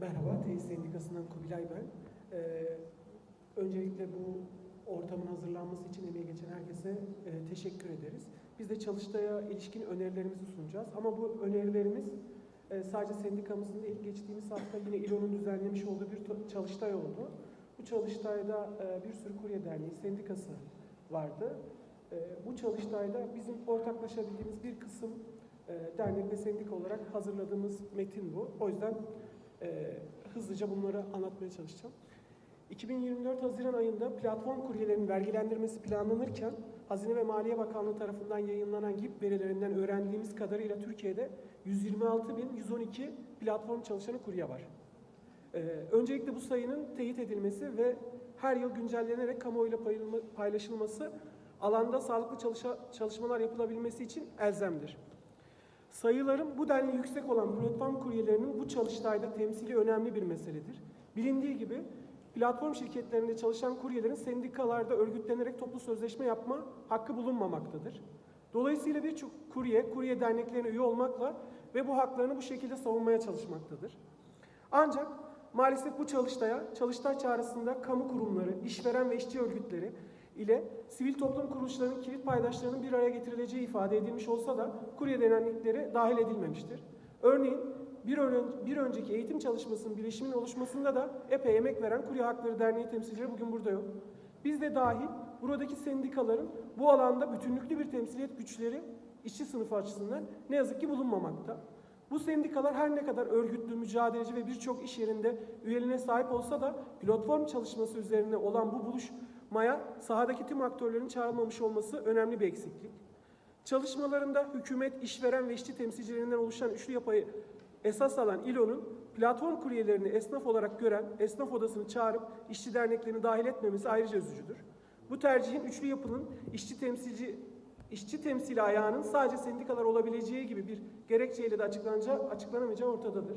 Merhaba, Tesis Sendikası'ndan Kubilay ben. Ee, öncelikle bu ortamın hazırlanması için emeği geçen herkese e, teşekkür ederiz. Biz de çalıştaya ilişkin önerilerimizi sunacağız. Ama bu önerilerimiz e, sadece sendikamızın değil, geçtiğimiz hafta yine İLO'nun düzenlemiş olduğu bir çalıştay oldu. Bu çalıştayda e, bir sürü kurye derneği, sendikası vardı. E, bu çalıştayda bizim ortaklaşabildiğimiz bir kısım e, dernek ve sendik olarak hazırladığımız metin bu. O yüzden e, hızlıca bunları anlatmaya çalışacağım. 2024 Haziran ayında platform kuryelerinin vergilendirmesi planlanırken Hazine ve Maliye Bakanlığı tarafından yayınlanan GİP verilerinden öğrendiğimiz kadarıyla Türkiye'de 126.112 platform çalışanı kurye var. Ee, öncelikle bu sayının teyit edilmesi ve her yıl güncellenerek kamuoyuyla paylaşılması alanda sağlıklı çalışa- çalışmalar yapılabilmesi için elzemdir. Sayıların bu denli yüksek olan platform kuryelerinin bu çalıştayda temsili önemli bir meseledir. Bilindiği gibi platform şirketlerinde çalışan kuryelerin sendikalarda örgütlenerek toplu sözleşme yapma hakkı bulunmamaktadır. Dolayısıyla birçok kurye, kurye derneklerine üye olmakla ve bu haklarını bu şekilde savunmaya çalışmaktadır. Ancak maalesef bu çalıştaya, çalıştay çağrısında kamu kurumları, işveren ve işçi örgütleri ile sivil toplum kuruluşlarının kilit paydaşlarının bir araya getirileceği ifade edilmiş olsa da kurye dernekleri dahil edilmemiştir. Örneğin bir, ön- bir önceki eğitim çalışmasının bileşimin oluşmasında da epey emek veren Kurye Hakları Derneği temsilcileri bugün burada yok. Biz de dahil buradaki sendikaların bu alanda bütünlüklü bir temsiliyet güçleri işçi sınıfı açısından ne yazık ki bulunmamakta. Bu sendikalar her ne kadar örgütlü, mücadeleci ve birçok iş yerinde üyeliğine sahip olsa da platform çalışması üzerine olan bu buluşmaya sahadaki tüm aktörlerin çağrılmamış olması önemli bir eksiklik. Çalışmalarında hükümet, işveren ve işçi temsilcilerinden oluşan üçlü yapıyı esas alan İLO'nun platform kuryelerini esnaf olarak gören esnaf odasını çağırıp işçi derneklerini dahil etmemesi ayrıca üzücüdür. Bu tercihin üçlü yapının işçi temsilci işçi temsili ayağının sadece sendikalar olabileceği gibi bir gerekçeyle de açıklanacağı, açıklanamayacağı ortadadır.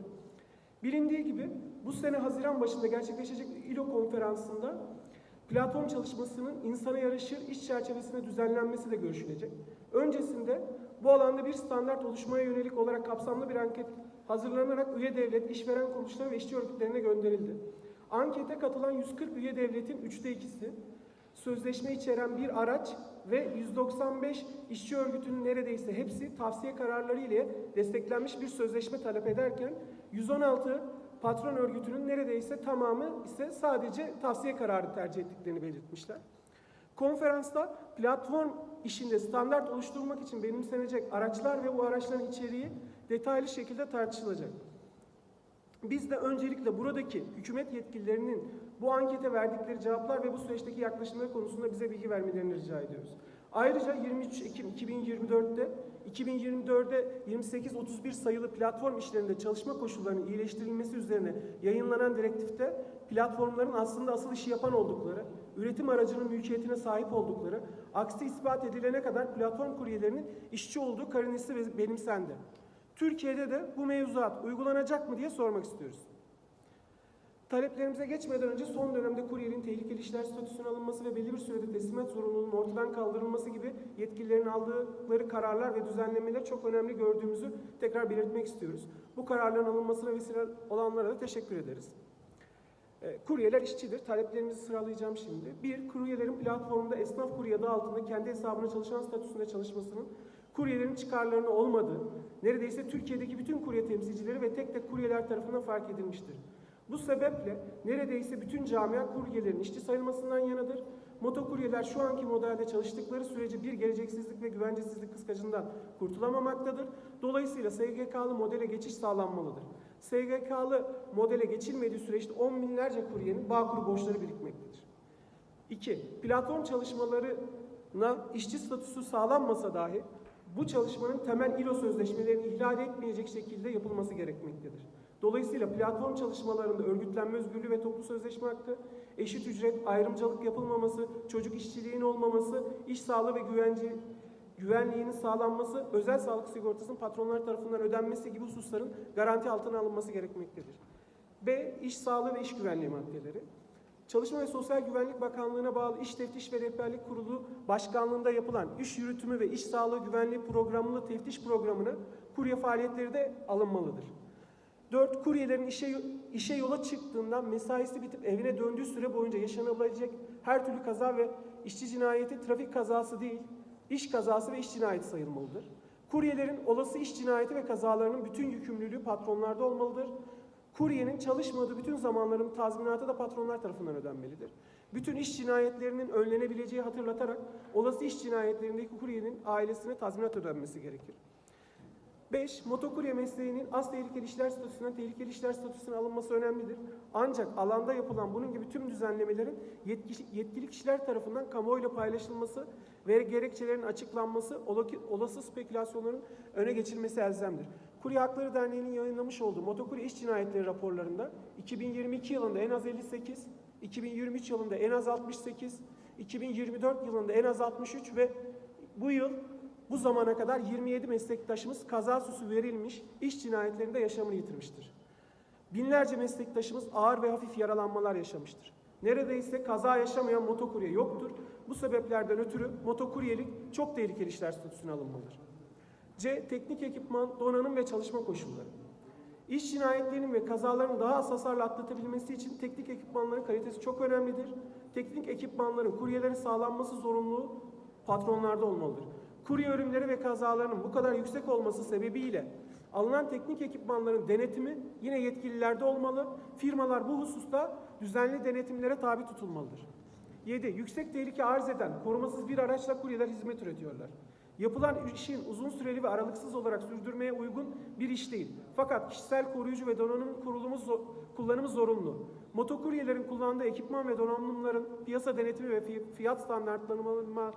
Bilindiği gibi bu sene Haziran başında gerçekleşecek İLO konferansında platform çalışmasının insana yaraşır iş çerçevesinde düzenlenmesi de görüşülecek. Öncesinde bu alanda bir standart oluşmaya yönelik olarak kapsamlı bir anket hazırlanarak üye devlet, işveren kuruluşları ve işçi örgütlerine gönderildi. Ankete katılan 140 üye devletin üçte ikisi, sözleşme içeren bir araç ve 195 işçi örgütünün neredeyse hepsi tavsiye kararları ile desteklenmiş bir sözleşme talep ederken 116 patron örgütünün neredeyse tamamı ise sadece tavsiye kararı tercih ettiklerini belirtmişler. Konferansta platform işinde standart oluşturmak için benimsenecek araçlar ve bu araçların içeriği detaylı şekilde tartışılacak. Biz de öncelikle buradaki hükümet yetkililerinin bu ankete verdikleri cevaplar ve bu süreçteki yaklaşımları konusunda bize bilgi vermelerini rica ediyoruz. Ayrıca 23 Ekim 2024'te 2024'de 28-31 sayılı platform işlerinde çalışma koşullarının iyileştirilmesi üzerine yayınlanan direktifte platformların aslında asıl işi yapan oldukları, üretim aracının mülkiyetine sahip oldukları, aksi ispat edilene kadar platform kuryelerinin işçi olduğu karinesi benimsendi. Türkiye'de de bu mevzuat uygulanacak mı diye sormak istiyoruz. Taleplerimize geçmeden önce son dönemde kuryerin tehlikeli işler statüsüne alınması ve belli bir sürede teslimat zorunluluğunun ortadan kaldırılması gibi yetkililerin aldıkları kararlar ve düzenlemeleri çok önemli gördüğümüzü tekrar belirtmek istiyoruz. Bu kararların alınmasına vesile olanlara da teşekkür ederiz. E, Kuryeler işçidir. Taleplerimizi sıralayacağım şimdi. Bir, kuryelerin platformda esnaf kurye adı altında kendi hesabına çalışan statüsünde çalışmasının kuryelerin çıkarlarına olmadığı, neredeyse Türkiye'deki bütün kurye temsilcileri ve tek tek kuryeler tarafından fark edilmiştir. Bu sebeple neredeyse bütün camia kuryelerin işçi sayılmasından yanadır. Motokuryeler şu anki modelde çalıştıkları sürece bir geleceksizlik ve güvencesizlik kıskacından kurtulamamaktadır. Dolayısıyla SGK'lı modele geçiş sağlanmalıdır. SGK'lı modele geçilmediği süreçte on binlerce kuryenin Bağkur borçları birikmektedir. 2. Platform çalışmalarına işçi statüsü sağlanmasa dahi bu çalışmanın temel İLO sözleşmelerini ihlal etmeyecek şekilde yapılması gerekmektedir. Dolayısıyla platform çalışmalarında örgütlenme özgürlüğü ve toplu sözleşme hakkı, eşit ücret, ayrımcılık yapılmaması, çocuk işçiliğinin olmaması, iş sağlığı ve güvence, güvenliğinin sağlanması, özel sağlık sigortasının patronlar tarafından ödenmesi gibi hususların garanti altına alınması gerekmektedir. B. İş sağlığı ve iş güvenliği maddeleri. Çalışma ve Sosyal Güvenlik Bakanlığı'na bağlı İş Teftiş ve Rehberlik Kurulu Başkanlığı'nda yapılan iş yürütümü ve iş sağlığı güvenliği programlı teftiş programına kurye faaliyetleri de alınmalıdır. 4. Kuryelerin işe, işe yola çıktığından mesaisi bitip evine döndüğü süre boyunca yaşanabilecek her türlü kaza ve işçi cinayeti trafik kazası değil, iş kazası ve iş cinayeti sayılmalıdır. Kuryelerin olası iş cinayeti ve kazalarının bütün yükümlülüğü patronlarda olmalıdır. Kuryenin çalışmadığı bütün zamanların tazminatı da patronlar tarafından ödenmelidir. Bütün iş cinayetlerinin önlenebileceği hatırlatarak olası iş cinayetlerindeki kuryenin ailesine tazminat ödenmesi gerekir. 5. Motokurye mesleğinin az tehlikeli işler statüsünden tehlikeli işler statüsüne alınması önemlidir. Ancak alanda yapılan bunun gibi tüm düzenlemelerin yetkili, yetkili kişiler tarafından kamuoyuyla paylaşılması ve gerekçelerin açıklanması ola- olası spekülasyonların öne geçilmesi elzemdir. Kurye Hakları Derneği'nin yayınlamış olduğu motokurye iş cinayetleri raporlarında 2022 yılında en az 58, 2023 yılında en az 68, 2024 yılında en az 63 ve bu yıl bu zamana kadar 27 meslektaşımız kaza süsü verilmiş iş cinayetlerinde yaşamını yitirmiştir. Binlerce meslektaşımız ağır ve hafif yaralanmalar yaşamıştır. Neredeyse kaza yaşamayan motokurye yoktur. Bu sebeplerden ötürü motokuryelik çok tehlikeli işler statüsüne alınmalıdır. C. Teknik ekipman, donanım ve çalışma koşulları. İş cinayetlerinin ve kazaların daha az hasarla atlatabilmesi için teknik ekipmanların kalitesi çok önemlidir. Teknik ekipmanların kuryelere sağlanması zorunluluğu patronlarda olmalıdır. Kurye ölümleri ve kazalarının bu kadar yüksek olması sebebiyle alınan teknik ekipmanların denetimi yine yetkililerde olmalı. Firmalar bu hususta düzenli denetimlere tabi tutulmalıdır. 7. Yüksek tehlike arz eden korumasız bir araçla kuryeler hizmet üretiyorlar. Yapılan işin uzun süreli ve aralıksız olarak sürdürmeye uygun bir iş değil. Fakat kişisel koruyucu ve donanım kurulumu zo- kullanımı zorunlu. Motokuryelerin kullandığı ekipman ve donanımların piyasa denetimi ve fi- fiyat standartlarına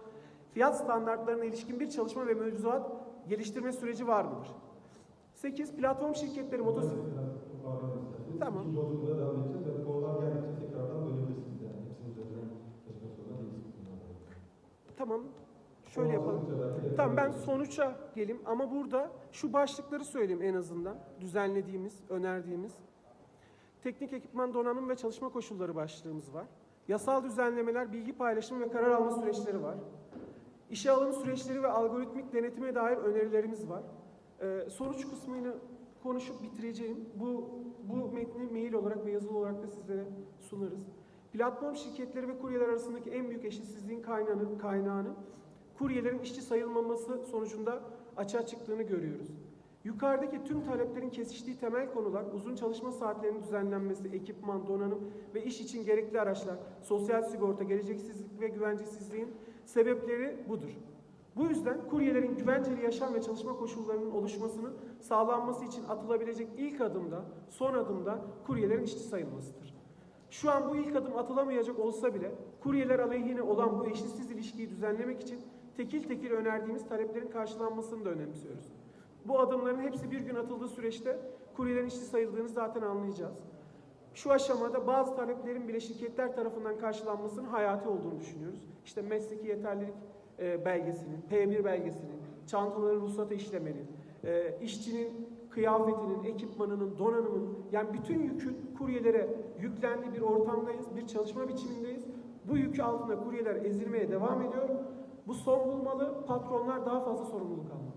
fiyat standartlarına ilişkin bir çalışma ve mevzuat geliştirme süreci var mıdır? 8. Platform şirketleri motosiklet Tamam. Zorunda değilsiniz. Tamam. Şöyle yapalım. Tamam ben sonuça geleyim ama burada şu başlıkları söyleyeyim en azından. Düzenlediğimiz, önerdiğimiz. Teknik ekipman donanım ve çalışma koşulları başlığımız var. Yasal düzenlemeler, bilgi paylaşımı ve karar alma süreçleri var. İşe alım süreçleri ve algoritmik denetime dair önerilerimiz var. Ee, sonuç kısmını konuşup bitireceğim. Bu, bu metni mail olarak ve yazılı olarak da sizlere sunarız. Platform şirketleri ve kuryeler arasındaki en büyük eşitsizliğin kaynağını, kaynağını kuryelerin işçi sayılmaması sonucunda açığa çıktığını görüyoruz. Yukarıdaki tüm taleplerin kesiştiği temel konular uzun çalışma saatlerinin düzenlenmesi, ekipman, donanım ve iş için gerekli araçlar, sosyal sigorta, geleceksizlik ve güvencesizliğin sebepleri budur. Bu yüzden kuryelerin güvenceli yaşam ve çalışma koşullarının oluşmasının sağlanması için atılabilecek ilk adımda, son adımda kuryelerin işçi sayılmasıdır. Şu an bu ilk adım atılamayacak olsa bile kuryeler aleyhine olan bu eşitsiz ilişkiyi düzenlemek için tekil tekil önerdiğimiz taleplerin karşılanmasını da önemsiyoruz. Bu adımların hepsi bir gün atıldığı süreçte kuryelerin işçi sayıldığını zaten anlayacağız. Şu aşamada bazı taleplerin bile şirketler tarafından karşılanmasının hayati olduğunu düşünüyoruz. İşte mesleki yeterlilik e, belgesinin, P1 belgesinin, çantaların ruhsata işlemenin, e, işçinin kıyafetinin, ekipmanının, donanımın yani bütün yükün kuryelere yüklendiği bir ortamdayız, bir çalışma biçimindeyiz. Bu yükü altında kuryeler ezilmeye devam ediyor. Bu son bulmalı, patronlar daha fazla sorumluluk almalı.